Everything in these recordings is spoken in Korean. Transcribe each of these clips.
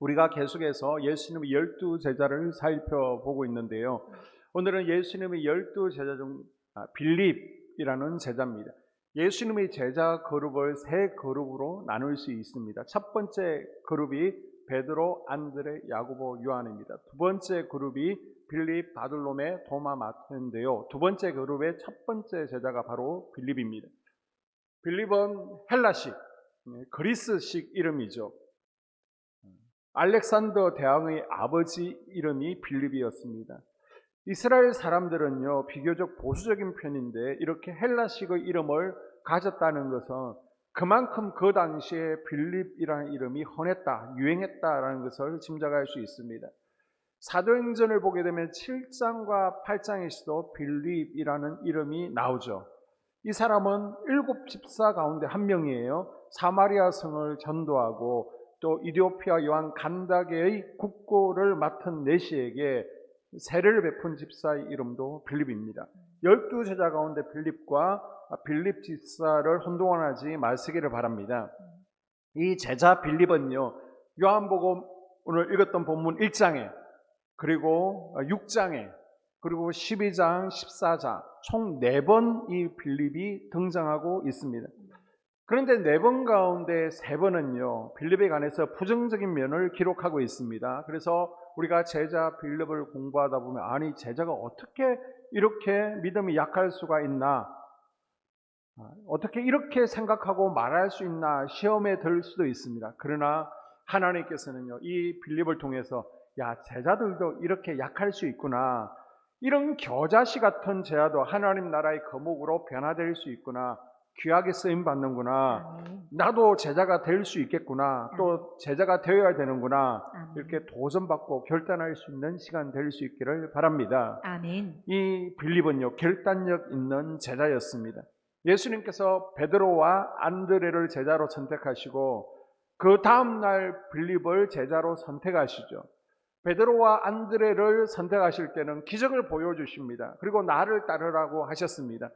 우리가 계속해서 예수님의 열두 제자를 살펴보고 있는데요. 오늘은 예수님의 열두 제자 중 아, 빌립이라는 제자입니다. 예수님의 제자 그룹을 세 그룹으로 나눌 수 있습니다. 첫 번째 그룹이 베드로, 안드레, 야고보, 요한입니다. 두 번째 그룹이 빌립, 바들롬의 도마, 마태인데요. 두 번째 그룹의 첫 번째 제자가 바로 빌립입니다. 빌립은 헬라식, 네, 그리스식 이름이죠. 알렉산더 대왕의 아버지 이름이 빌립이었습니다. 이스라엘 사람들은요, 비교적 보수적인 편인데, 이렇게 헬라식의 이름을 가졌다는 것은 그만큼 그 당시에 빌립이라는 이름이 헌했다, 유행했다라는 것을 짐작할 수 있습니다. 사도행전을 보게 되면 7장과 8장에서도 빌립이라는 이름이 나오죠. 이 사람은 일곱 집사 가운데 한 명이에요. 사마리아 성을 전도하고 또 이디오피아 요한 간다게의 국고를 맡은 내시에게 세례를 베푼 집사의 이름도 빌립입니다. 열두 제자 가운데 빌립과 빌립 집사를 혼동하지 마시기를 바랍니다. 이 제자 빌립은요, 요한복음 오늘 읽었던 본문 1장에 그리고 6장에 그리고 12장, 14장 총 4번 이 빌립이 등장하고 있습니다. 그런데 네 번 가운데 세 번은요, 빌립에 관해서 부정적인 면을 기록하고 있습니다. 그래서 우리가 제자 빌립을 공부하다 보면, 아니, 제자가 어떻게 이렇게 믿음이 약할 수가 있나? 어떻게 이렇게 생각하고 말할 수 있나? 시험에 들 수도 있습니다. 그러나 하나님께서는요, 이 빌립을 통해서, 야, 제자들도 이렇게 약할 수 있구나. 이런 겨자씨 같은 제자도 하나님 나라의 거목으로 변화될 수 있구나. 귀하게 쓰임 받는구나. 아멘. 나도 제자가 될 수 있겠구나. 또 제자가 되어야 되는구나. 아멘. 이렇게 도전받고 결단할 수 있는 시간 될 수 있기를 바랍니다. 아멘. 이 빌립은요, 결단력 있는 제자였습니다. 예수님께서 베드로와 안드레를 제자로 선택하시고 그 다음 날 빌립을 제자로 선택하시죠. 베드로와 안드레를 선택하실 때는 기적을 보여주십니다. 그리고 나를 따르라고 하셨습니다.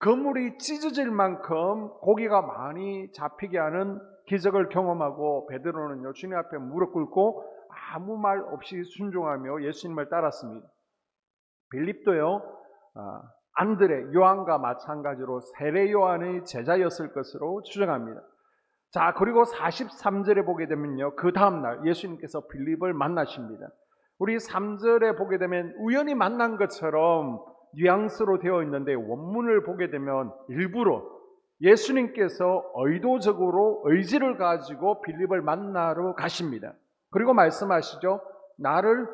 그물이 찢어질 만큼 고기가 많이 잡히게 하는 기적을 경험하고 베드로는요 주님 앞에 무릎 꿇고 아무 말 없이 순종하며 예수님을 따랐습니다. 빌립도요 아, 안드레 요한과 마찬가지로 세례 요한의 제자였을 것으로 추정합니다. 자 그리고 43절에 보게 되면요 그 다음 날 예수님께서 빌립을 만나십니다. 우리 3절에 보게 되면 우연히 만난 것처럼 뉘앙스로 되어 있는데 원문을 보게 되면 일부러 예수님께서 의도적으로 의지를 가지고 빌립을 만나러 가십니다. 그리고 말씀하시죠. 나를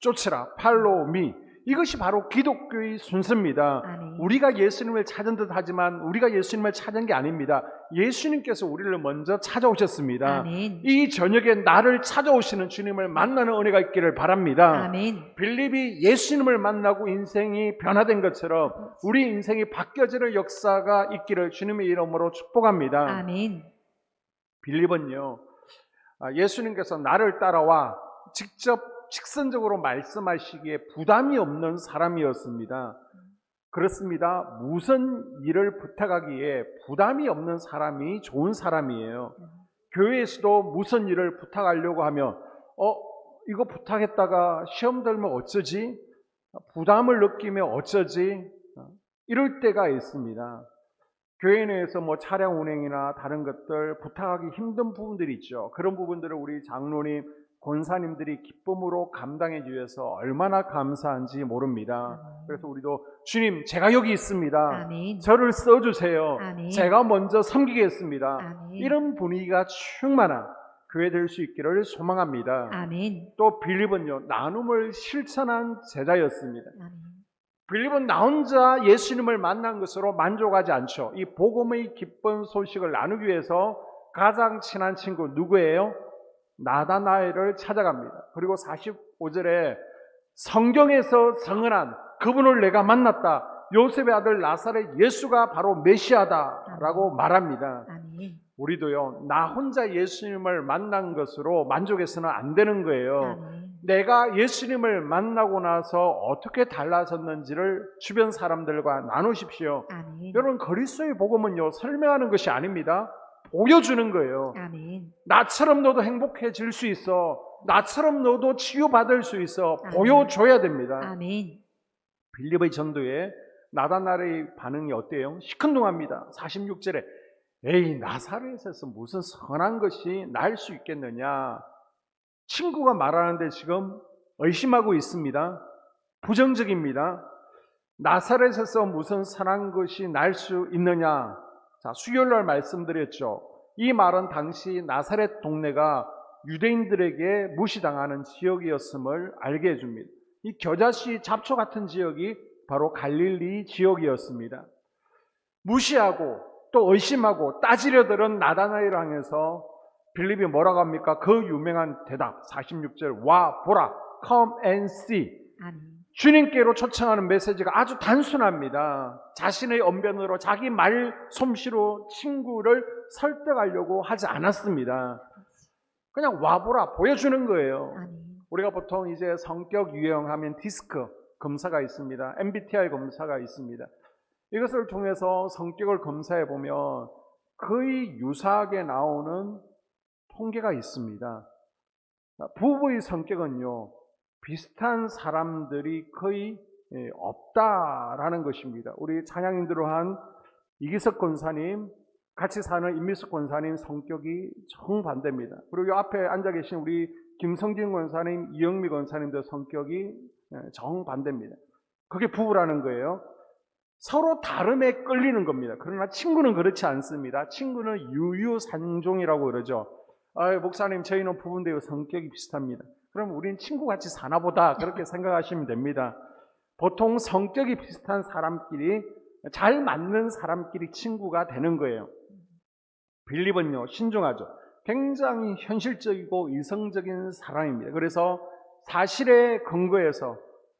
쫓으라. 팔로미. 이것이 바로 기독교의 순서입니다. 아멘. 우리가 예수님을 찾은 듯 하지만 우리가 예수님을 찾은 게 아닙니다. 예수님께서 우리를 먼저 찾아오셨습니다. 아멘. 이 저녁에 나를 찾아오시는 주님을 만나는 은혜가 있기를 바랍니다. 아멘. 빌립이 예수님을 만나고 인생이 변화된 것처럼 우리 인생이 바뀌어지는 역사가 있기를 주님의 이름으로 축복합니다. 아멘. 빌립은요, 아, 예수님께서 나를 따라와 직접 직선적으로 말씀하시기에 부담이 없는 사람이었습니다. 그렇습니다. 무슨 일을 부탁하기에 부담이 없는 사람이 좋은 사람이에요. 교회에서도 무슨 일을 부탁하려고 하면, 어, 이거 부탁했다가 시험 들면 어쩌지? 부담을 느끼면 어쩌지? 어, 이럴 때가 있습니다. 교회 내에서 뭐 차량 운행이나 다른 것들 부탁하기 힘든 부분들이 있죠. 그런 부분들을 우리 장로님, 권사님들이 기쁨으로 감당해 주셔서 얼마나 감사한지 모릅니다. 그래서 우리도 주님, 제가 여기 있습니다. 아멘. 저를 써주세요. 아멘. 제가 먼저 섬기겠습니다. 아멘. 이런 분위기가 충만한 교회 될 수 있기를 소망합니다. 아멘. 또 빌립은요 나눔을 실천한 제자였습니다. 아멘. 빌립은 나 혼자 예수님을 만난 것으로 만족하지 않죠. 이 복음의 기쁜 소식을 나누기 위해서 가장 친한 친구 누구예요? 나다나엘을 찾아갑니다. 그리고 45절에 성경에서 성은한 그분을 내가 만났다. 요셉의 아들 나사렛 예수가 바로 메시아다라고 말합니다. 아멘. 우리도요, 나 혼자 예수님을 만난 것으로 만족해서는 안 되는 거예요. 아멘. 내가 예수님을 만나고 나서 어떻게 달라졌는지를 주변 사람들과 나누십시오. 아멘. 여러분, 그리스도의 복음은요, 설명하는 것이 아닙니다. 보여주는 거예요. 아멘. 나처럼 너도 행복해질 수 있어. 나처럼 너도 치유받을 수 있어. 아멘. 보여줘야 됩니다. 아멘. 빌립의 전도에 나다나의 반응이 어때요? 시큰둥합니다. 46절에 에이 나사렛에서 무슨 선한 것이 날 수 있겠느냐? 친구가 말하는데 지금 의심하고 있습니다. 부정적입니다. 나사렛에서 무슨 선한 것이 날 수 있느냐? 자, 수요일 날 말씀드렸죠. 이 말은 당시 나사렛 동네가 유대인들에게 무시당하는 지역이었음을 알게 해줍니다. 이 겨자씨 잡초 같은 지역이 바로 갈릴리 지역이었습니다. 무시하고 또 의심하고 따지려 들은 나다나엘을 향해서 빌립이 뭐라고 합니까? 그 유명한 대답 46절 와 보라 come and see 아멘. 주님께로 초청하는 메시지가 아주 단순합니다. 자신의 언변으로 자기 말 솜씨로 친구를 설득하려고 하지 않았습니다. 그냥 와보라 보여주는 거예요. 우리가 보통 이제 성격 유형하면 디스크 검사가 있습니다. MBTI 검사가 있습니다. 이것을 통해서 성격을 검사해 보면 거의 유사하게 나오는 통계가 있습니다. 부부의 성격은요, 비슷한 사람들이 거의 예, 없다라는 것입니다. 우리 찬양인들로 한 이기석 권사님, 같이 사는 임미숙 권사님 성격이 정반대입니다. 그리고 이 앞에 앉아 계신 우리 김성진 권사님, 이영미 권사님도 성격이 예, 정반대입니다. 그게 부부라는 거예요. 서로 다름에 끌리는 겁니다. 그러나 친구는 그렇지 않습니다. 친구는 유유산종이라고 그러죠. 아, 목사님, 저희는 부부인데요. 성격이 비슷합니다. 그럼 우리는 친구같이 사나 보다. 그렇게 생각하시면 됩니다. 보통 성격이 비슷한 사람끼리, 잘 맞는 사람끼리 친구가 되는 거예요. 빌립은요, 신중하죠. 굉장히 현실적이고 이성적인 사람입니다. 그래서 사실에 근거해서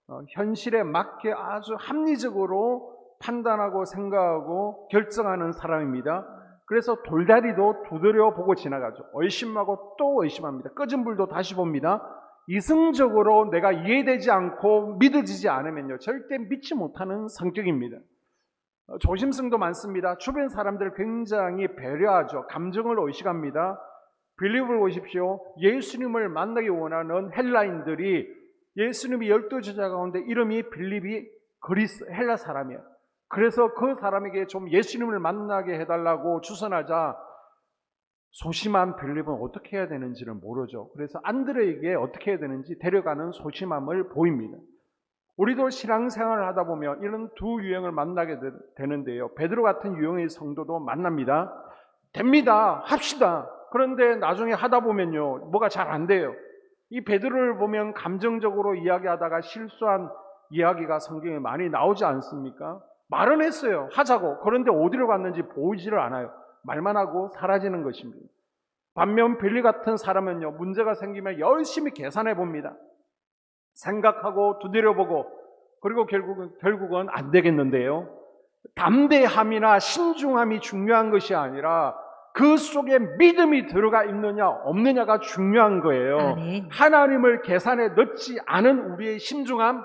어, 현실에 맞게 아주 합리적으로 판단하고 생각하고 결정하는 사람입니다. 그래서 돌다리도 두드려 보고 지나가죠. 의심하고 또 의심합니다. 꺼진 불도 다시 봅니다. 이성적으로 내가 이해되지 않고 믿어지지 않으면요. 절대 믿지 못하는 성격입니다. 어, 조심성도 많습니다. 주변 사람들을 굉장히 배려하죠. 감정을 의식합니다. 빌립을 보십시오. 예수님을 만나기 원하는 헬라인들이 예수님이 열두 제자 가운데 이름이 빌립이 그리스 헬라 사람이에요. 그래서 그 사람에게 좀 예수님을 만나게 해달라고 추선하자 소심한 빌립은 어떻게 해야 되는지를 모르죠. 그래서 안드레에게 어떻게 해야 되는지 데려가는 소심함을 보입니다. 우리도 신앙생활을 하다 보면 이런 두 유형을 만나게 되- 되는데요. 베드로 같은 유형의 성도도 만납니다. 됩니다. 합시다. 그런데 나중에 하다 보면요. 뭐가 잘 안 돼요. 이 베드로를 보면 감정적으로 이야기하다가 실수한 이야기가 성경에 많이 나오지 않습니까? 말은 했어요. 하자고. 그런데 어디로 갔는지 보이지를 않아요. 말만 하고 사라지는 것입니다. 반면 빌리 같은 사람은요, 문제가 생기면 열심히 계산해 봅니다. 생각하고 두드려보고, 그리고 결국은, 결국은 안 되겠는데요. 담대함이나 신중함이 중요한 것이 아니라 그 속에 믿음이 들어가 있느냐, 없느냐가 중요한 거예요. 아멘. 하나님을 계산에 넣지 않은 우리의 신중함,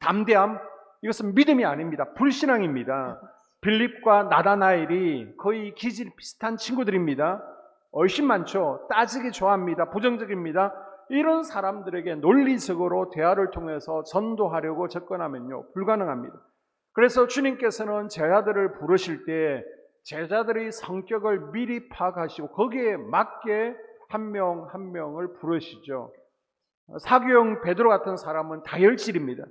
담대함, 이것은 믿음이 아닙니다. 불신앙입니다. 빌립과 나다나엘이 거의 기질 비슷한 친구들입니다. 얼씬 많죠. 따지기 좋아합니다. 부정적입니다. 이런 사람들에게 논리적으로 대화를 통해서 전도하려고 접근하면요. 불가능합니다. 그래서 주님께서는 제자들을 부르실 때 제자들의 성격을 미리 파악하시고 거기에 맞게 한 명한 명을 부르시죠. 사교형 베드로 같은 사람은 다혈질입니다.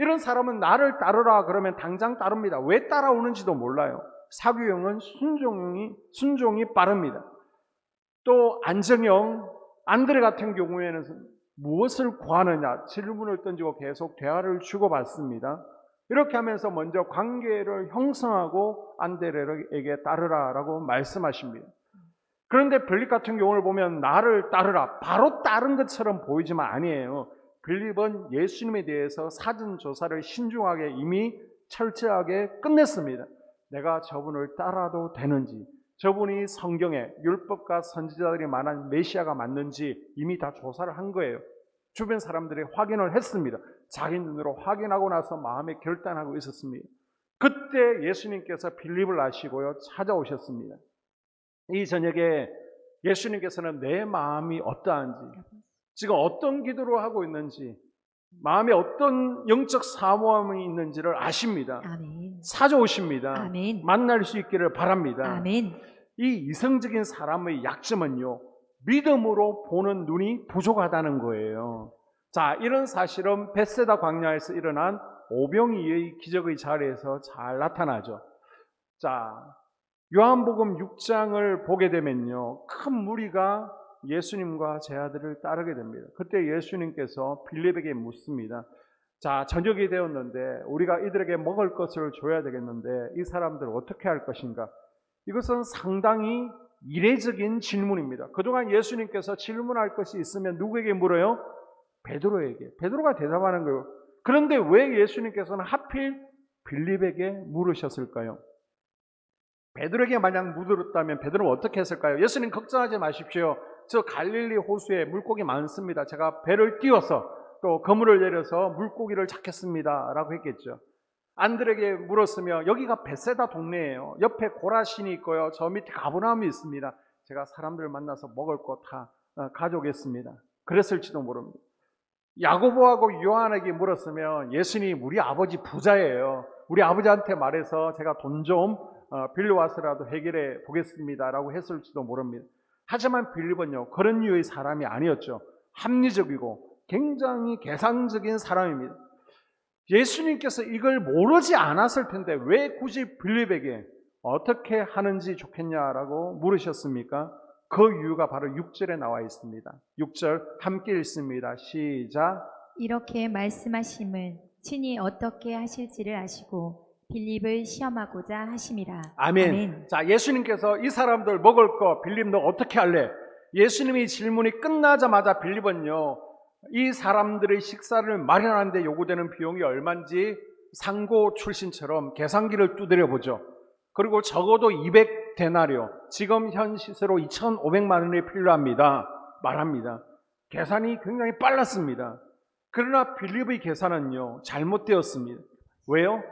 이런 사람은 나를 따르라 그러면 당장 따릅니다. 왜 따라오는지도 몰라요. 사교형은 순종이 순종이 빠릅니다. 또 안정형 안드레 같은 경우에는 무엇을 구하느냐 질문을 던지고 계속 대화를 주고받습니다. 이렇게 하면서 먼저 관계를 형성하고 안드레에게 따르라라고 말씀하십니다. 그런데 빌립 같은 경우를 보면 나를 따르라 바로 따른 것처럼 보이지만 아니에요. 빌립은 예수님에 대해서 사전 조사를 신중하게 이미 철저하게 끝냈습니다. 내가 저분을 따라도 되는지, 저분이 성경에 율법과 선지자들이 말한 메시아가 맞는지 이미 다 조사를 한 거예요. 주변 사람들이 확인을 했습니다. 자기 눈으로 확인하고 나서 마음에 결단하고 있었습니다. 그때 예수님께서 빌립을 아시고요 찾아오셨습니다. 이 저녁에 예수님께서는 내 마음이 어떠한지, 지금 어떤 기도를 하고 있는지, 마음에 어떤 영적 사모함이 있는지를 아십니다. 아멘. 찾아오십니다. 아멘. 만날 수 있기를 바랍니다. 아멘. 이 이성적인 사람의 약점은요, 믿음으로 보는 눈이 부족하다는 거예요. 자, 이런 사실은 베세다 광야에서 일어난 오병이의 기적의 자리에서 잘 나타나죠. 자, 요한복음 6장을 보게 되면요, 큰 무리가 예수님과 제 아들을 따르게 됩니다. 그때 예수님께서 빌립에게 묻습니다. 자, 저녁이 되었는데 우리가 이들에게 먹을 것을 줘야 되겠는데 이 사람들 어떻게 할 것인가? 이것은 상당히 이례적인 질문입니다. 그동안 예수님께서 질문할 것이 있으면 누구에게 물어요? 베드로에게. 베드로가 대답하는 거예요. 그런데 왜 예수님께서는 하필 빌립에게 물으셨을까요? 베드로에게 만약 물었다면 베드로는 어떻게 했을까요? 예수님 걱정하지 마십시오. 저 갈릴리 호수에 물고기 많습니다. 제가 배를 띄워서 또 그물을 내려서 물고기를 잡겠습니다. 라고 했겠죠. 안들에게 물었으며 여기가 베세다 동네예요. 옆에 고라신이 있고요. 저 밑에 가브나움이 있습니다. 제가 사람들 만나서 먹을 거 다 가져오겠습니다. 그랬을지도 모릅니다. 야고보하고 요한에게 물었으면 예수님 우리 아버지 부자예요. 우리 아버지한테 말해서 제가 돈 좀 빌려와서라도 해결해 보겠습니다라고 했을지도 모릅니다. 하지만 빌립은요 그런 류의 사람이 아니었죠. 합리적이고 굉장히 계산적인 사람입니다. 예수님께서 이걸 모르지 않았을 텐데 왜 굳이 빌립에게 어떻게 하는지 좋겠냐라고 물으셨습니까? 그 이유가 바로 6절에 나와 있습니다. 6절 함께 읽습니다. 시작. 이렇게 말씀하심은 친히 어떻게 하실지를 아시고 빌립을 시험하고자 하심이라. 아멘. 자, 예수님께서 이 사람들 먹을 거 빌립 너 어떻게 할래? 예수님이 질문이 끝나자마자 빌립은요. 이 사람들의 식사를 마련하는데 요구되는 비용이 얼마인지 상고 출신처럼 계산기를 두드려 보죠. 그리고 적어도 200 데나리오, 지금 현 시세로 2,500만 원이 필요합니다. 말합니다. 계산이 굉장히 빨랐습니다. 그러나 빌립의 계산은요, 잘못되었습니다. 왜요?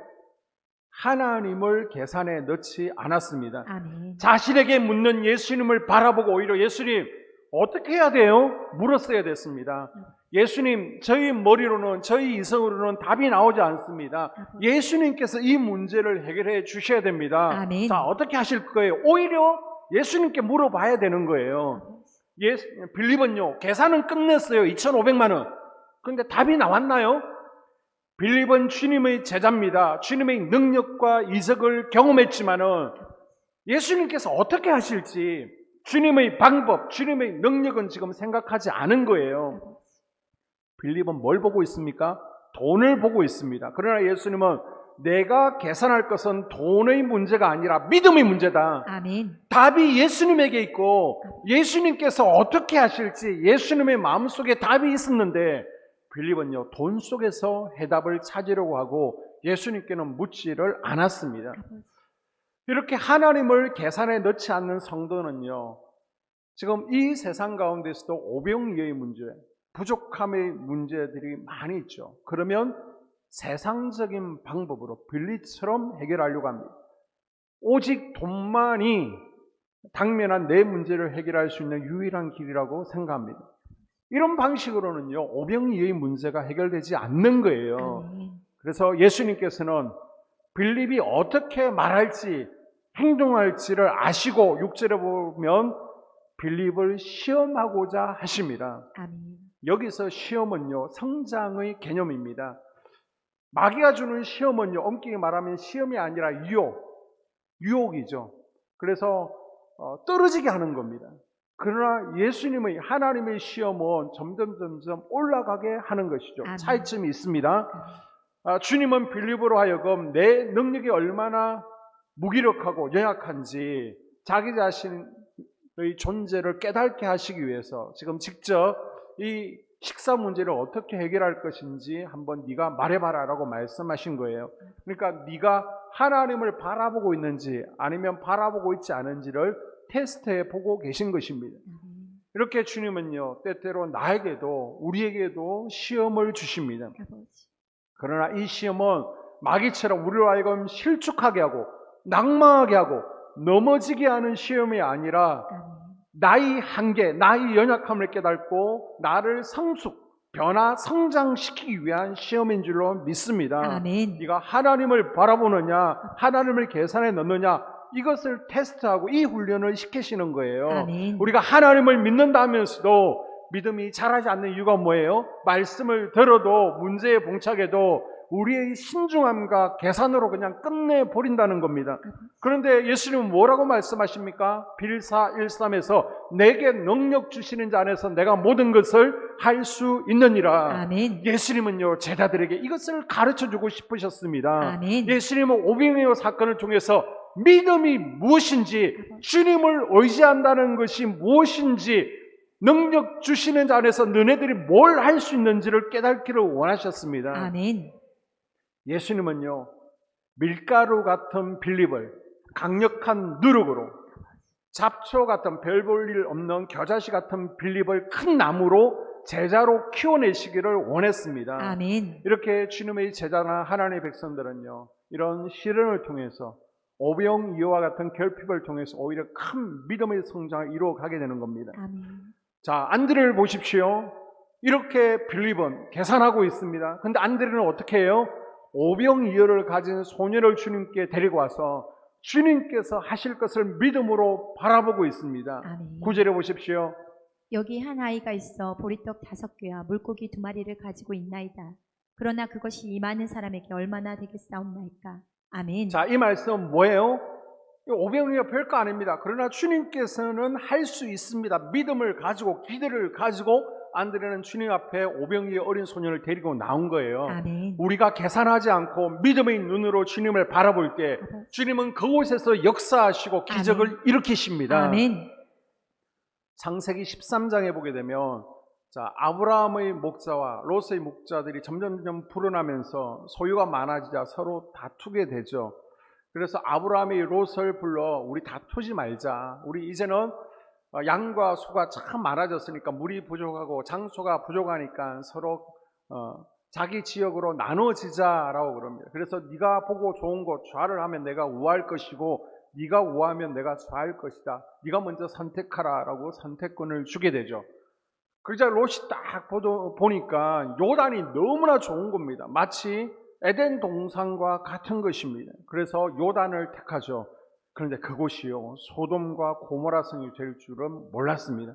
하나님을 계산에 넣지 않았습니다. 아멘. 자신에게 묻는 예수님을 바라보고 오히려 예수님 어떻게 해야 돼요? 물었어야 됐습니다. 예수님 저희 머리로는 저희 이성으로는 답이 나오지 않습니다. 예수님께서 이 문제를 해결해 주셔야 됩니다. 아멘. 자 어떻게 하실 거예요? 오히려 예수님께 물어봐야 되는 거예요. 예, 빌립은요 계산은 끝냈어요. 2,500만 원. 그런데 답이 나왔나요? 빌립은 주님의 제자입니다. 주님의 능력과 이적을 경험했지만은 예수님께서 어떻게 하실지 주님의 방법, 주님의 능력은 지금 생각하지 않은 거예요. 빌립은 뭘 보고 있습니까? 돈을 보고 있습니다. 그러나 예수님은 내가 계산할 것은 돈의 문제가 아니라 믿음의 문제다. 아멘. 답이 예수님에게 있고 예수님께서 어떻게 하실지 예수님의 마음속에 답이 있었는데 빌립은요 돈 속에서 해답을 찾으려고 하고 예수님께는 묻지를 않았습니다. 이렇게 하나님을 계산에 넣지 않는 성도는요 지금 이 세상 가운데서도 오병이의 문제, 부족함의 문제들이 많이 있죠. 그러면 세상적인 방법으로 빌리처럼 해결하려고 합니다. 오직 돈만이 당면한 내 문제를 해결할 수 있는 유일한 길이라고 생각합니다. 이런 방식으로는요, 오병이의 문제가 해결되지 않는 거예요. 그래서 예수님께서는 빌립이 어떻게 말할지, 행동할지를 아시고 6절에 보면 빌립을 시험하고자 하십니다. 여기서 시험은요, 성장의 개념입니다. 마귀가 주는 시험은요, 엄격히 말하면 시험이 아니라 유혹, 유혹이죠. 그래서 어, 떨어지게 하는 겁니다. 그러나 예수님의 하나님의 시험은 점점 점점 올라가게 하는 것이죠. 아멘. 차이점이 있습니다. 아, 주님은 빌립으로 하여금 내 능력이 얼마나 무기력하고 연약한지 자기 자신의 존재를 깨닫게 하시기 위해서 지금 직접 이 식사 문제를 어떻게 해결할 것인지 한번 네가 말해봐라라고 말씀하신 거예요. 그러니까 네가 하나님을 바라보고 있는지 아니면 바라보고 있지 않은지를 테스트해 보고 계신 것입니다. 아멘. 이렇게 주님은요 때때로 나에게도 우리에게도 시험을 주십니다. 그러나 이 시험은 마귀처럼 우리로 하여금 실축하게 하고 낙망하게 하고 넘어지게 하는 시험이 아니라. 나의 한계, 나의 연약함을 깨닫고 나를 성숙, 변화, 성장시키기 위한 시험인 줄로 믿습니다. 아멘. 네가 하나님을 바라보느냐, 하나님을 계산에 넣느냐, 이것을 테스트하고 이 훈련을 시키시는 거예요. 아멘. 우리가 하나님을 믿는다면서도 믿음이 자라지 않는 이유가 뭐예요? 말씀을 들어도 문제에 봉착해도 우리의 신중함과 계산으로 그냥 끝내 버린다는 겁니다. 그런데 예수님은 뭐라고 말씀하십니까? 빌사 13에서 내게 능력 주시는 자 안에서 내가 모든 것을 할 수 있느니라. 아멘. 예수님은요, 제자들에게 이것을 가르쳐 주고 싶으셨습니다. 아멘. 예수님은 오병이어 사건을 통해서 믿음이 무엇인지, 주님을 의지한다는 것이 무엇인지, 능력 주시는 자 안에서 너네들이 뭘 할 수 있는지를 깨닫기를 원하셨습니다. 아멘. 예수님은요, 밀가루 같은 빌립을 강력한 누룩으로 잡초 같은 별 볼 일 없는 겨자씨 같은 빌립을 큰 나무로 제자로 키워내시기를 원했습니다. 아멘. 이렇게 주님의 제자나 하나님의 백성들은요, 이런 시련을 통해서 오병 이어와 같은 결핍을 통해서 오히려 큰 믿음의 성장을 이루어가게 되는 겁니다. 아멘. 자, 안드레를 보십시오. 이렇게 빌립은 계산하고 있습니다. 근데 안드레는 어떻게 해요? 오병이어를 가진 소녀를 주님께 데리고 와서 주님께서 하실 것을 믿음으로 바라보고 있습니다. 아멘. 구절에 보십시오. 여기 한 아이가 있어 보리떡 다섯 개와 물고기 두 마리를 가지고 있나이다. 그러나 그것이 이 많은 사람에게 얼마나 되겠사옵나이까. 아멘. 자, 이 말씀은 뭐예요? 오병이어 별거 아닙니다. 그러나 주님께서는 할 수 있습니다. 믿음을 가지고 기대를 가지고 안드레는 주님 앞에 오병이어 어린 소년을 데리고 나온 거예요. 아멘. 우리가 계산하지 않고 믿음의 눈으로 주님을 바라볼 때 주님은 그곳에서 역사하시고 기적을 일으키십니다. 아멘. 창세기 13장에 보게 되면 자, 아브라함의 목자와 롯의 목자들이 점점점 불어나면서 소유가 많아지자 서로 다투게 되죠. 그래서 아브라함이 롯을 불러 우리 다투지 말자. 우리 이제는 어, 양과 소가 참 많아졌으니까 물이 부족하고 장소가 부족하니까 서로 어, 자기 지역으로 나눠지자라고 그럽니다. 그래서 네가 보고 좋은 곳 좌를 하면 내가 우할 것이고 네가 우하면 내가 좌할 것이다. 네가 먼저 선택하라라고 선택권을 주게 되죠. 그러자 롯이 딱 보니까 요단이 너무나 좋은 겁니다. 마치 에덴 동산과 같은 것입니다. 그래서 요단을 택하죠. 그런데 그곳이요 소돔과 고모라 성이 될 줄은 몰랐습니다.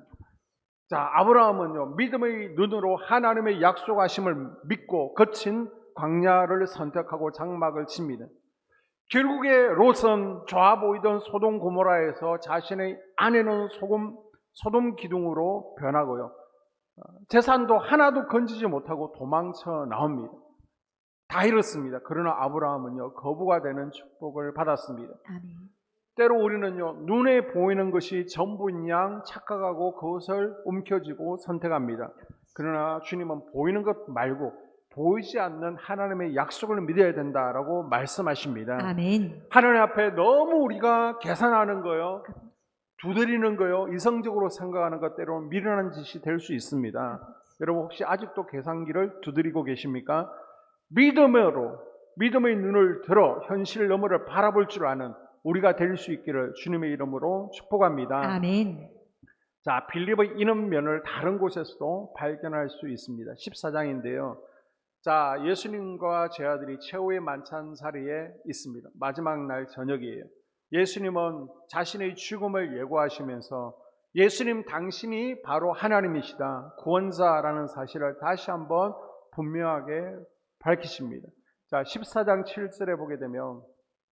자 아브라함은요 믿음의 눈으로 하나님의 약속하심을 믿고 거친 광야를 선택하고 장막을 칩니다. 결국에 롯은 좋아 보이던 소돔 고모라에서 자신의 아내는 소금 소돔 기둥으로 변하고요. 어, 재산도 하나도 건지지 못하고 도망쳐 나옵니다. 다 잃었습니다. 그러나 아브라함은요 거부가 되는 축복을 받았습니다. 아멘. 때로 우리는요, 눈에 보이는 것이 전부인 양 착각하고 그것을 움켜쥐고 선택합니다. 그러나 주님은 보이는 것 말고 보이지 않는 하나님의 약속을 믿어야 된다라고 말씀하십니다. 아멘. 하나님 앞에 너무 우리가 계산하는 거요, 두드리는 거요, 이성적으로 생각하는 것 때로는 미련한 짓이 될 수 있습니다. 여러분 혹시 아직도 계산기를 두드리고 계십니까? 믿음으로 믿음의 눈을 들어 현실 너머를 바라볼 줄 아는 우리가 될 수 있기를 주님의 이름으로 축복합니다. 아멘. 자, 빌립의 이런 면을 다른 곳에서도 발견할 수 있습니다. 14장인데요. 자, 예수님과 제 아들이 최후의 만찬 자리에 있습니다. 마지막 날 저녁이에요. 예수님은 자신의 죽음을 예고하시면서 예수님 당신이 바로 하나님이시다. 구원자라는 사실을 다시 한번 분명하게 밝히십니다. 자, 14장 7절에 보게 되면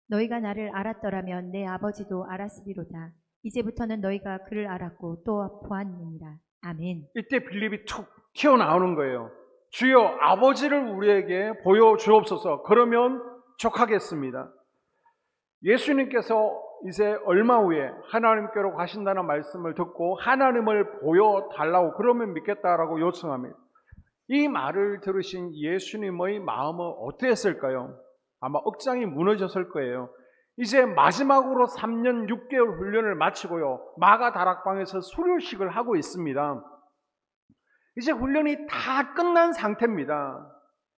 너희가 나를 알았더라면 내 아버지도 알았으리로다. 이제부터는 너희가 그를 알았고 또 보았느니라. 아멘. 이때 빌립이 툭 튀어나오는 거예요. 주여 아버지를 우리에게 보여주옵소서. 그러면 족하겠습니다. 예수님께서 이제 얼마 후에 하나님께로 가신다는 말씀을 듣고 하나님을 보여달라고 그러면 믿겠다라고 요청합니다. 이 말을 들으신 예수님의 마음은 어땠을까요? 아마 억장이 무너졌을 거예요. 이제 마지막으로 3년 6개월 훈련을 마치고요. 마가 다락방에서 수료식을 하고 있습니다. 이제 훈련이 다 끝난 상태입니다.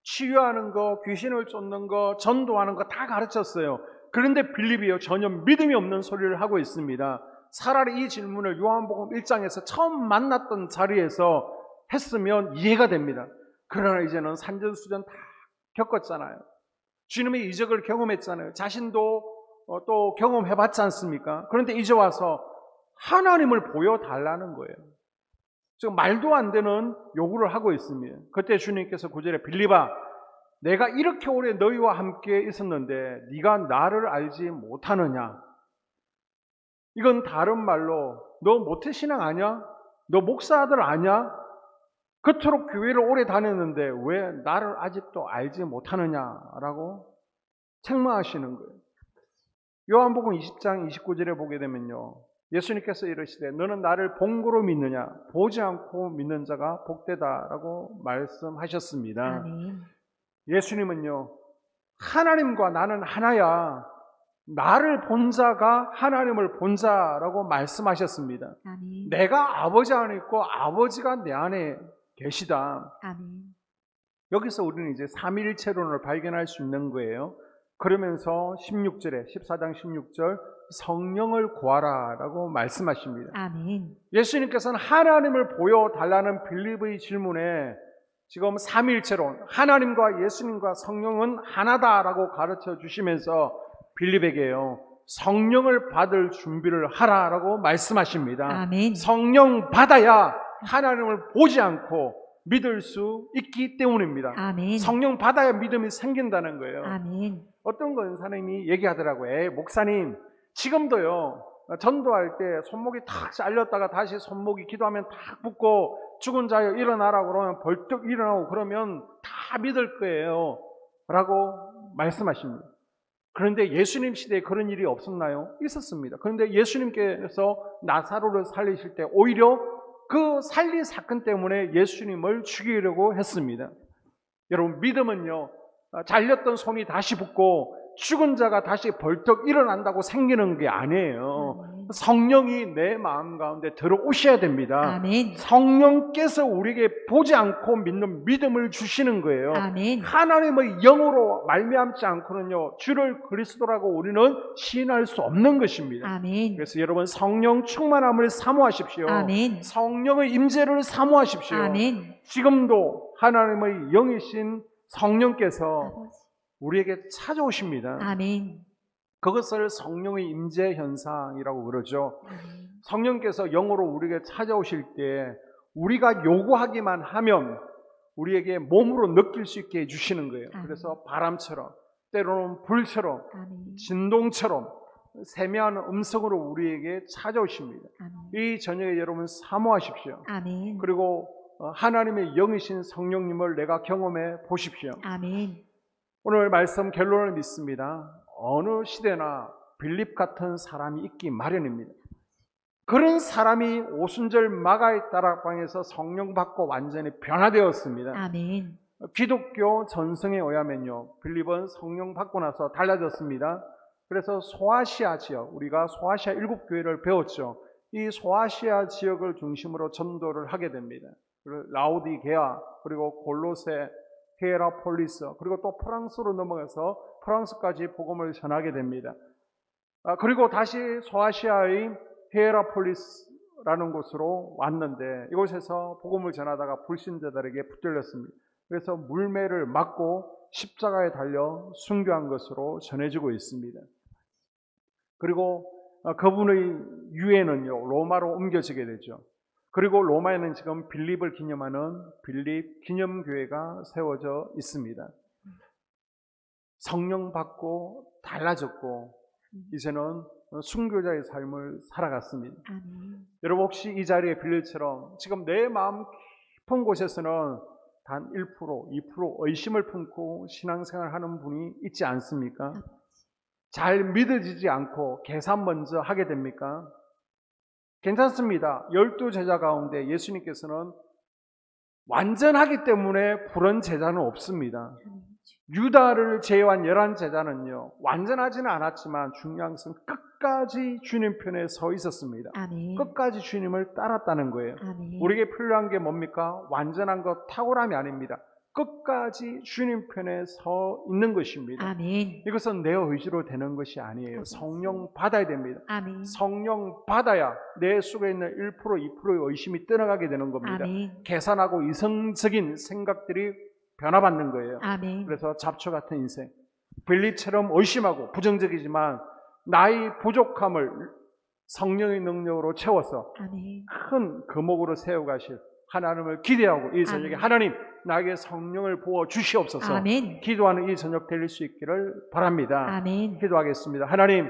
치유하는 거, 귀신을 쫓는 거, 전도하는 거 다 가르쳤어요. 그런데 빌립이요 전혀 믿음이 없는 소리를 하고 있습니다. 차라리 이 질문을 요한복음 1장에서 처음 만났던 자리에서 했으면 이해가 됩니다. 그러나 이제는 산전수전 다 겪었잖아요. 주님의 이적을 경험했잖아요. 자신도 어, 또 경험해봤지 않습니까? 그런데 이제 와서 하나님을 보여달라는 거예요. 지금 말도 안 되는 요구를 하고 있습니다. 그때 주님께서 구절에 빌리바 내가 이렇게 오래 너희와 함께 있었는데 네가 나를 알지 못하느냐? 이건 다른 말로 너 모태신앙 아냐? 너 목사 아들 아냐? 그토록 교회를 오래 다녔는데 왜 나를 아직도 알지 못하느냐라고 책망하시는 거예요. 요한복음 20장 29절에 보게 되면요. 예수님께서 이르시되 너는 나를 본고로 믿느냐 보지 않고 믿는 자가 복되다라고 말씀하셨습니다. 아멘. 예수님은요. 하나님과 나는 하나야. 나를 본 자가 하나님을 본 자라고 말씀하셨습니다. 아멘. 내가 아버지 안에 있고 아버지가 내 안에 계시다. 아멘. 여기서 우리는 이제 삼일체론을 발견할 수 있는 거예요. 그러면서 16절에 14장 16절 성령을 구하라라고 말씀하십니다. 아멘. 예수님께서는 하나님을 보여 달라는 빌립의 질문에 지금 삼일체론 하나님과 예수님과 성령은 하나다라고 가르쳐 주시면서 빌립에게요 성령을 받을 준비를 하라라고 말씀하십니다. 아멘. 성령 받아야 하나님을 보지 않고 믿을 수 있기 때문입니다. 아멘. 성령 받아야 믿음이 생긴다는 거예요. 아멘. 어떤 권사님이 얘기하더라고요. 목사님, 지금도요, 전도할 때 손목이 탁 잘렸다가 다시 손목이 기도하면 탁 붙고 죽은 자여 일어나라고 그러면 벌떡 일어나고 그러면 다 믿을 거예요. 라고 말씀하십니다. 그런데 예수님 시대에 그런 일이 없었나요? 있었습니다. 그런데 예수님께서 나사로를 살리실 때 오히려 그 살린 사건 때문에 예수님을 죽이려고 했습니다. 여러분, 믿음은요, 아, 잘렸던 손이 다시 붙고 죽은 자가 다시 벌떡 일어난다고 생기는 게 아니에요. 성령이 내 마음 가운데 들어오셔야 됩니다. 아멘. 성령께서 우리에게 보지 않고 믿는 믿음을 주시는 거예요. 아멘. 하나님의 영으로 말미암지 않고는요 주를 그리스도라고 우리는 시인할 수 없는 것입니다. 아멘. 그래서 여러분 성령 충만함을 사모하십시오. 아멘. 성령의 임재를 사모하십시오. 아멘. 지금도 하나님의 영이신 성령께서. 우리에게 찾아오십니다. 아멘. 그것을 성령의 임재 현상이라고 그러죠. 아멘. 성령께서 영으로 우리에게 찾아오실 때 우리가 요구하기만 하면 우리에게 몸으로 느낄 수 있게 해주시는 거예요. 그래서 바람처럼 때로는 불처럼. 진동처럼 세미한 음성으로 우리에게 찾아오십니다. 이 저녁에 여러분 사모하십시오. 그리고 어, 하나님의 영이신 성령님을 내가 경험해 보십시오. 오늘 말씀 결론을 믿습니다. 어느 시대나 빌립 같은 사람이 있기 마련입니다. 그런 사람이 오순절 마가의 다락방에서 성령 받고 완전히 변화되었습니다. 아멘. 기독교 전성에 의하면요, 빌립은 성령 받고 나서 달라졌습니다. 그래서 소아시아 지역, 우리가 소아시아 일곱 교회를 배웠죠. 이 소아시아 지역을 중심으로 전도를 하게 됩니다. 라우디게아, 그리고 골로세, 헤라폴리스, 그리고 또 프랑스로 넘어가서 프랑스까지 복음을 전하게 됩니다. 아, 그리고 다시 소아시아의 헤라폴리스라는 곳으로 왔는데 이곳에서 복음을 전하다가 불신자들에게 붙들렸습니다. 그래서 물매를 맞고 십자가에 달려 순교한 것으로 전해지고 있습니다. 그리고 어, 그분의 유해는요 로마로 옮겨지게 되죠. 그리고 로마에는 지금 빌립을 기념하는 빌립 기념교회가 세워져 있습니다. 성령 받고 달라졌고 이제는 순교자의 삶을 살아갔습니다. 아멘. 여러분 혹시 이 자리에 빌릴처럼 지금 내 마음 깊은 곳에서는 단 1%, 2% 의심을 품고 신앙생활 하는 분이 있지 않습니까? 잘 믿어지지 않고 계산 먼저 하게 됩니까? 괜찮습니다. 열두 제자 가운데 예수님께서는 완전하기 때문에 부른 제자는 없습니다. 유다를 제외한 열한 제자는요, 완전하지는 않았지만 중요한 것은 끝까지 주님 편에 서 있었습니다. 아멘. 끝까지 주님을 따랐다는 거예요. 아멘. 우리에게 필요한 게 뭡니까? 완전한 것, 탁월함이 아닙니다. 끝까지 주님 편에 서 있는 것입니다. 아멘. 이것은 내 의지로 되는 것이 아니에요. 성령 받아야 됩니다. 아멘. 성령 받아야 내 속에 있는 1% 2%의 의심이 떠나가게 되는 겁니다. 아멘. 계산하고 이성적인 생각들이 변화받는 거예요. 아멘. 그래서 잡초 같은 인생. 빌립처럼 의심하고 부정적이지만 나의 부족함을 성령의 능력으로 채워서 아멘. 큰 거목으로 세워가실 하나님을 기대하고 이 저녁에 아멘. 하나님 나에게 성령을 부어 주시옵소서 아멘. 기도하는 이 저녁 될수 있기를 바랍니다. 아멘. 기도하겠습니다. 하나님